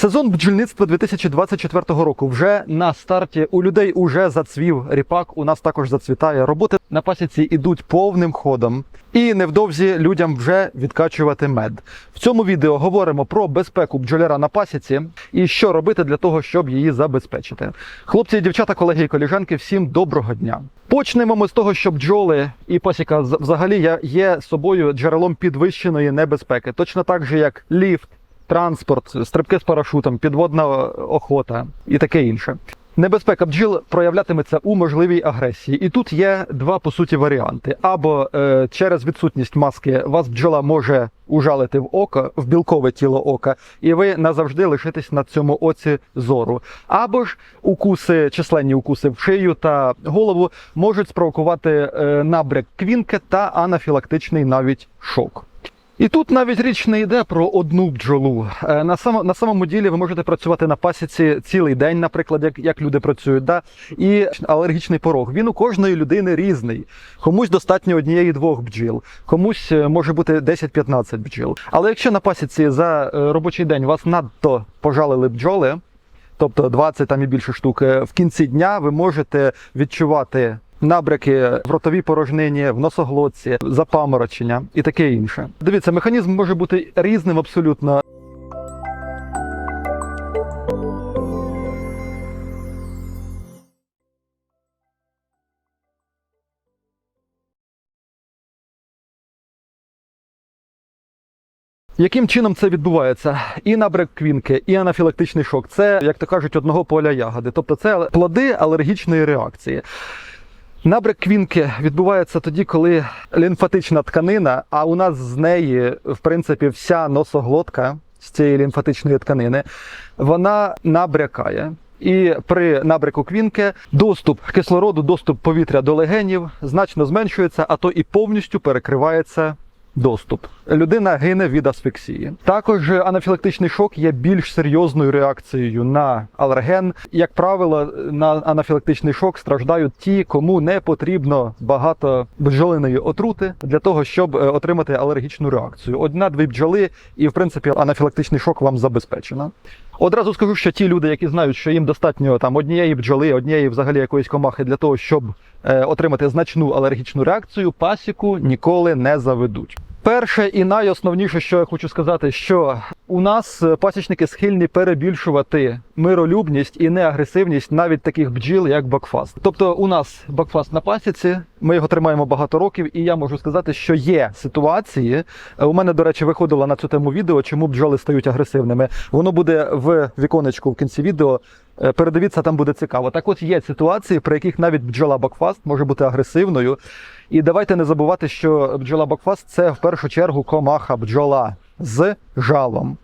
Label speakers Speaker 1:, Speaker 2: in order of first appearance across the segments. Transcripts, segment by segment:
Speaker 1: Сезон бджільництва 2024 року вже на старті. У людей уже зацвів ріпак. У нас також зацвітає. Роботи на пасіці ідуть повним ходом. І невдовзі людям вже відкачувати мед. В цьому відео говоримо про безпеку бджоляра на пасіці і що робити для того, щоб її забезпечити. Хлопці дівчата, колеги і коліжанки, всім доброго дня. Почнемо ми з того, що бджоли і пасіка взагалі є собою джерелом підвищеної небезпеки, точно так же як ліфт, транспорт, стрибки з парашутом, підводна охота і таке інше. Небезпека бджіл проявлятиметься у можливій агресії, і тут є два по суті варіанти: або е, через відсутність маски вас бджола може ужалити в око, в білкове тіло ока, і ви назавжди лишитесь на цьому оці зору. Або ж укуси, численні укуси в шию та голову можуть спровокувати е, набряк квінки та анафілактичний навіть шок. І тут навіть річ не йде про одну бджолу. Е, На, само, на самому ділі ви можете працювати на пасіці цілий день, наприклад, як, як люди працюють. Да? І алергічний порог. Він у кожної людини різний. Комусь достатньо однієї-двох бджіл, комусь е, може бути 10-15 бджіл. Але якщо на пасіці за е, робочий день вас надто пожалили бджоли, тобто 20 там і більше штук, в кінці дня ви можете відчувати набряки в ротовій порожнині, в носоглотці, запаморочення і таке інше. Дивіться, механізм може бути різним абсолютно. Яким чином це відбувається? І набряк квінки, і анафілактичний шок це, як то кажуть, одного поля ягоди. Тобто це плоди алергічної реакції. Набряк квінки відбувається тоді, коли лімфатична тканина, а у нас з неї, в принципі, вся носоглотка з цієї лімфатичної тканини, вона набрякає. І при набрику квінки доступ кислороду, доступ повітря до легенів значно зменшується, а то і повністю перекривається доступ. Людина гине від асфіксії. Також анафілактичний шок є більш серйозною реакцією на алерген. Як правило, на анафілактичний шок страждають ті, кому не потрібно багато бджолиної отрути для того, щоб е, отримати алергічну реакцію. Одна-дві бджоли, і в принципі анафілактичний шок вам забезпечено. Одразу скажу, що ті люди, які знають, що їм достатньо там однієї бджоли, однієї взагалі якоїсь комахи для того, щоб е, отримати значну алергічну реакцію, пасіку ніколи не заведуть. Перше і найосновніше, що я хочу сказати, що у нас е, пасічники схильні перебільшувати миролюбність і неагресивність навіть таких бджіл, як бакфаст. Тобто, у нас бакфаст на пасіці, ми його тримаємо багато років, і я можу сказати, що є ситуації. е, У мене, до речі, виходило на цю тему відео, чому бджоли стають агресивними. Воно буде в віконечку в кінці відео. Е, Передивіться, там буде цікаво. Так от є ситуації, при яких навіть бджола бакфаст може бути агресивною. І давайте не забувати, що бджола бакфаст це в першу чергу комаха бджола з жалом.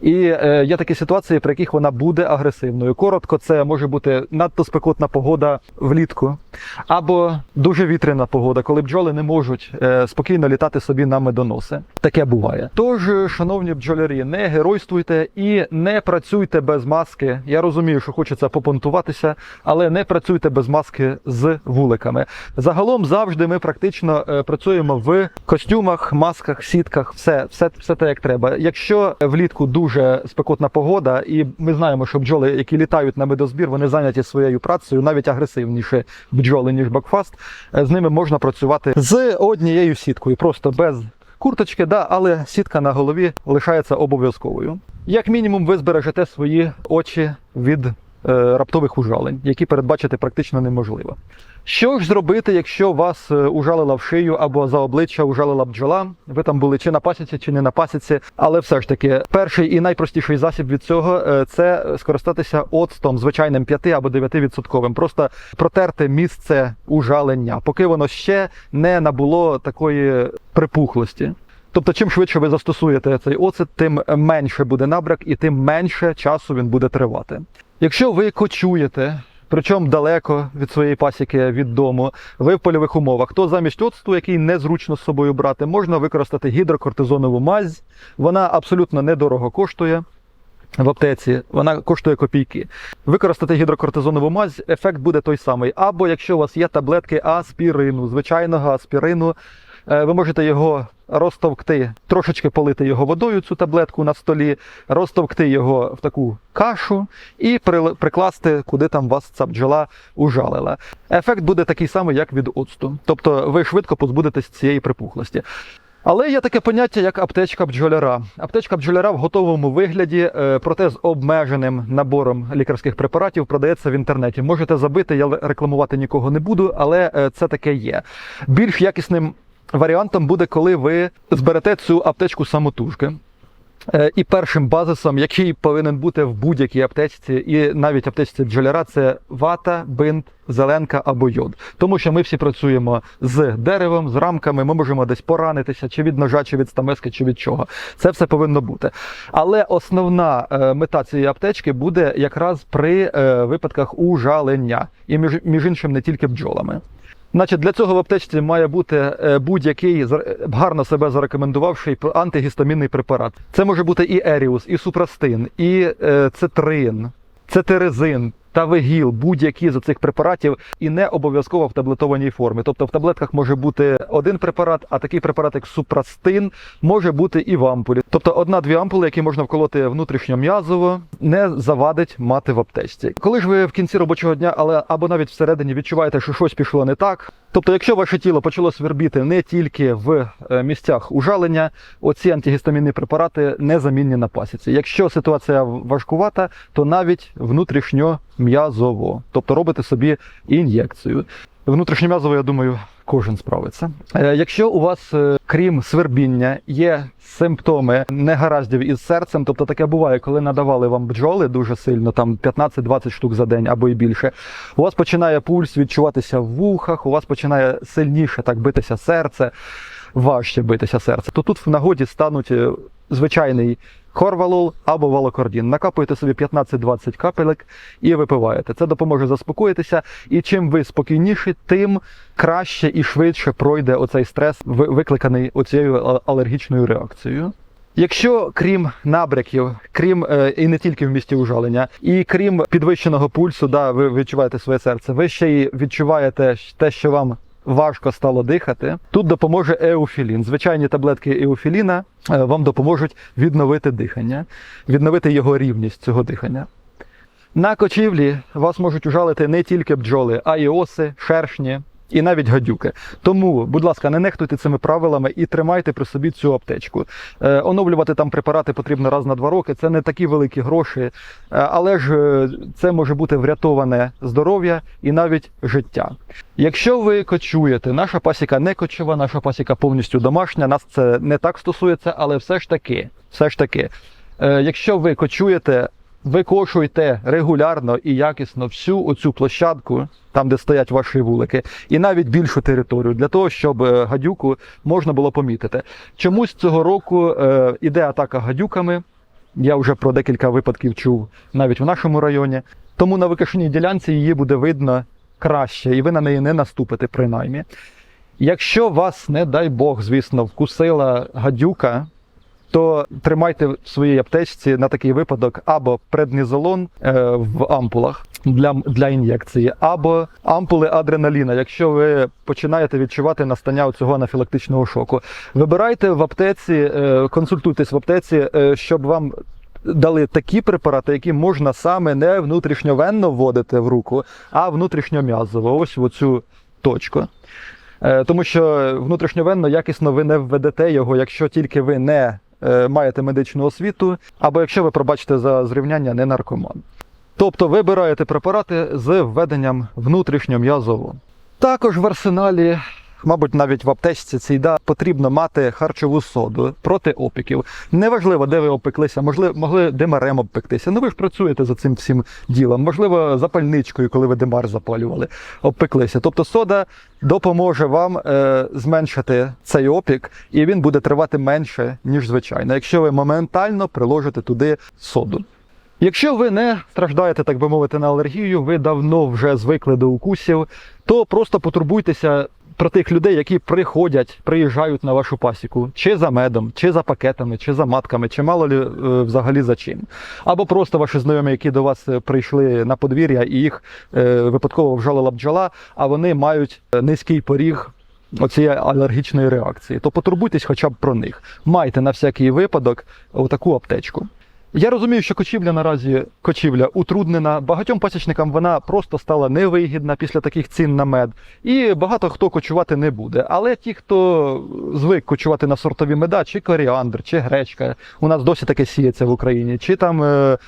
Speaker 1: І е, є такі ситуації, при яких вона буде агресивною. Коротко, це може бути надто спекотна погода влітку, або дуже вітряна погода, коли бджоли не можуть е, спокійно літати собі на медоноси. Таке буває. Тож, шановні бджолярі, не геройствуйте і не працюйте без маски. Я розумію, що хочеться попонтуватися, але не працюйте без маски з вуликами. Загалом завжди ми практично е, працюємо в костюмах, масках, сітках, все, все, все те, як треба. Якщо влітку дуже спекотна погода, і ми знаємо, що бджоли, які літають на медозбір, вони зайняті своєю працею, навіть агресивніше бджоли, ніж бакфаст. Е, З ними можна працювати з однією сіткою, просто без курточки, да, але сітка на голові лишається обов'язковою. Як мінімум, ви збережете свої очі від раптових ужалень, які передбачити практично неможливо. Що ж зробити, якщо вас е, ужалила в шию або за обличчя ужалила бджола? Ви там були чи на пасіці, чи не на пасіці, але все ж таки, перший і найпростіший засіб від цього е, це скористатися оцтом звичайним 5 або 9 відсотковим. Просто протерти місце ужалення, поки воно ще не набуло такої припухлості. Тобто, чим швидше ви застосуєте цей оцет, тим менше буде набряк і тим менше часу він буде тривати. Якщо ви кочуєте, причому далеко від своєї пасіки від дому, ви в польових умовах, то замість оцту, який незручно з собою брати, можна використати гідрокортизонову мазь. Вона абсолютно недорого коштує. В аптеці вона коштує копійки. Використати гідрокортизонову мазь, ефект буде той самий. Або якщо у вас є таблетки аспірину, звичайного аспірину, Ви можете його розтовкти, трошечки полити його водою, цю таблетку на столі, розтовкти його в таку кашу і прикласти, куди там вас ця бджола ужалила. Ефект буде такий самий, як від оцту. Тобто ви швидко позбудетесь цієї припухлості. Але є таке поняття, як аптечка бджоляра. Аптечка бджоляра в готовому вигляді, е, проте з обмеженим набором лікарських препаратів продається в інтернеті. Можете забити, я рекламувати нікого не буду, але е, це таке є. Більш якісним варіантом буде, коли ви зберете цю аптечку самотужки. Е, І першим базисом, який повинен бути в будь-якій аптечці, і навіть аптечці бджоляра, це вата, бинт, зеленка або йод. Тому що ми всі працюємо з деревом, з рамками, ми можемо десь поранитися, чи від ножа, чи від стамески, чи від чого. Це все повинно бути. Але основна е, мета цієї аптечки буде якраз при е, випадках ужалення, і між, між іншим не тільки бджолами. Значить, для цього в аптечці має бути е, будь-який гарно себе зарекомендувавший антигістамінний препарат. Це може бути і еріус, і супрастин, і цитрин, цетрин, цетерезин. Та вегіл, будь-які з цих препаратів, і не обов'язково в таблетованій формі. Тобто в таблетках може бути один препарат, а такий препарат, як супрастин, може бути і в ампулі. Тобто одна-дві ампули, які можна вколоти внутрішньом'язово, не завадить мати в аптечці. Коли ж ви в кінці робочого дня, але або навіть всередині відчуваєте, що щось пішло не так. Тобто, якщо ваше тіло почало свербіти не тільки в е, місцях ужалення, оці антигістамінні препарати незамінні на пасіці. Якщо ситуація важкувата, то навіть внутрішньом'язово, тобто робите собі ін'єкцію. Внутрішньом'язово, я думаю, кожен справиться. Е, Якщо у вас, е, крім свербіння, є симптоми негараздів із серцем, тобто таке буває, коли надавали вам бджоли дуже сильно, там 15-20 штук за день або і більше, у вас починає пульс відчуватися в вухах, у вас починає сильніше так битися серце, важче битися серце, то тут в нагоді стануть е, звичайний хорвалол або валокордін. Накапуєте собі 15-20 капелек і випиваєте. Це допоможе заспокоїтися. І чим ви спокійніші, тим краще і швидше пройде оцей стрес, викликаний оцією алергічною реакцією. Якщо крім набряків, крім е, і не тільки в місті ужалення, і крім підвищеного пульсу, да, ви відчуваєте своє серце, ви ще й відчуваєте те, що вам важко стало дихати. Тут допоможе еуфілін. Звичайні таблетки еуфіліна е, вам допоможуть відновити дихання, відновити його рівність цього дихання. На кочівлі вас можуть ужалити не тільки бджоли, а й оси, шершні і навіть гадюки. Тому, будь ласка, не нехтуйте цими правилами і тримайте при собі цю аптечку. Е, оновлювати там препарати потрібно раз на два роки. Це не такі великі гроші, е, але ж е, це може бути врятоване здоров'я і навіть життя. Якщо ви кочуєте, наша пасіка не кочова, наша пасіка повністю домашня. Нас це не так стосується, але все ж таки, все ж таки, е, якщо ви кочуєте, викошуйте регулярно і якісно всю оцю площадку, там де стоять ваші вулики, і навіть більшу територію, для того, щоб е, гадюку можна було помітити. Чомусь цього року е, іде атака гадюками. Я вже про декілька випадків чув навіть в нашому районі. Тому на викошеній ділянці її буде видно краще, і ви на неї не наступите принаймні. Якщо вас, не дай Бог, звісно, вкусила гадюка, то тримайте в своїй аптечці на такий випадок або преднізолон е, в ампулах для, для ін'єкції, або ампули адреналіна, якщо ви починаєте відчувати настання цього анафілактичного шоку. Вибирайте в аптеці, е, консультуйтесь в аптеці, е, щоб вам. Дали такі препарати, які можна саме не внутрішньовенно вводити в руку, а внутрішньом'язово, ось в оцю точку. Тому що внутрішньовенно якісно ви не введете його, якщо тільки ви не маєте медичну освіту, або якщо ви пробачите за зрівняння не наркоман. Тобто вибираєте препарати з введенням внутрішньом'язово. Також в арсеналі, мабуть, навіть в аптечці цій да, потрібно мати харчову соду проти опіків. Неважливо, де ви опеклися, можливо, могли димарем обпектися. Ну ви ж працюєте за цим всім ділом. Можливо, запальничкою, коли ви димар запалювали, обпеклися. Тобто сода допоможе вам е, зменшити цей опік, і він буде тривати менше, ніж звичайно, якщо ви моментально приложите туди соду. Якщо ви не страждаєте, так би мовити, на алергію, ви давно вже звикли до укусів, то просто потурбуйтеся про тих людей, які приходять, приїжджають на вашу пасіку, чи за медом, чи за пакетами, чи за матками, чи мало лі е, взагалі за чим. Або просто ваші знайомі, які до вас е, прийшли на подвір'я і їх е, випадково вжалила бджола, а вони мають низький поріг оцієї алергічної реакції, то потурбуйтесь хоча б про них. Майте на всякий випадок отаку аптечку. Я розумію, що кочівля наразі кочівля утруднена. Багатьом пасічникам вона просто стала невигідна після таких цін на мед, і багато хто кочувати не буде. Але ті, хто звик кочувати на сортові меда, чи коріандр, чи гречка, у нас досі таке сіється в Україні, чи там е,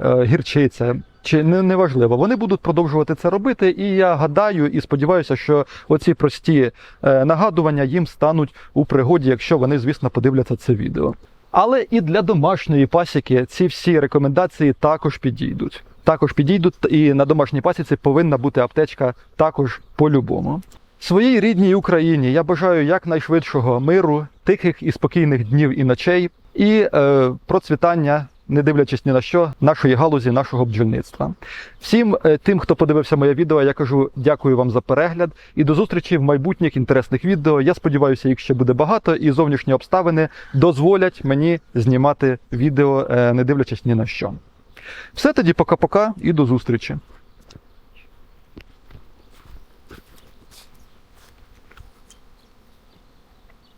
Speaker 1: е, гірчиця. Чи не неважливо, вони будуть продовжувати це робити, і я гадаю і сподіваюся, що оці прості е, нагадування їм стануть у пригоді, якщо вони, звісно, подивляться це відео. Але і для домашньої пасіки ці всі рекомендації також підійдуть. Також підійдуть, і на домашній пасіці повинна бути аптечка також по-любому. Своїй рідній Україні я бажаю якнайшвидшого миру, тихих і спокійних днів і ночей, і е, процвітання, не дивлячись ні на що, нашої галузі, нашого бджільництва. Всім е, тим, хто подивився моє відео, я кажу дякую вам за перегляд і до зустрічі в майбутніх інтересних відео. Я сподіваюся, їх ще буде багато, і зовнішні обставини дозволять мені знімати відео, е, не дивлячись ні на що. Все тоді, пока-пока і до зустрічі.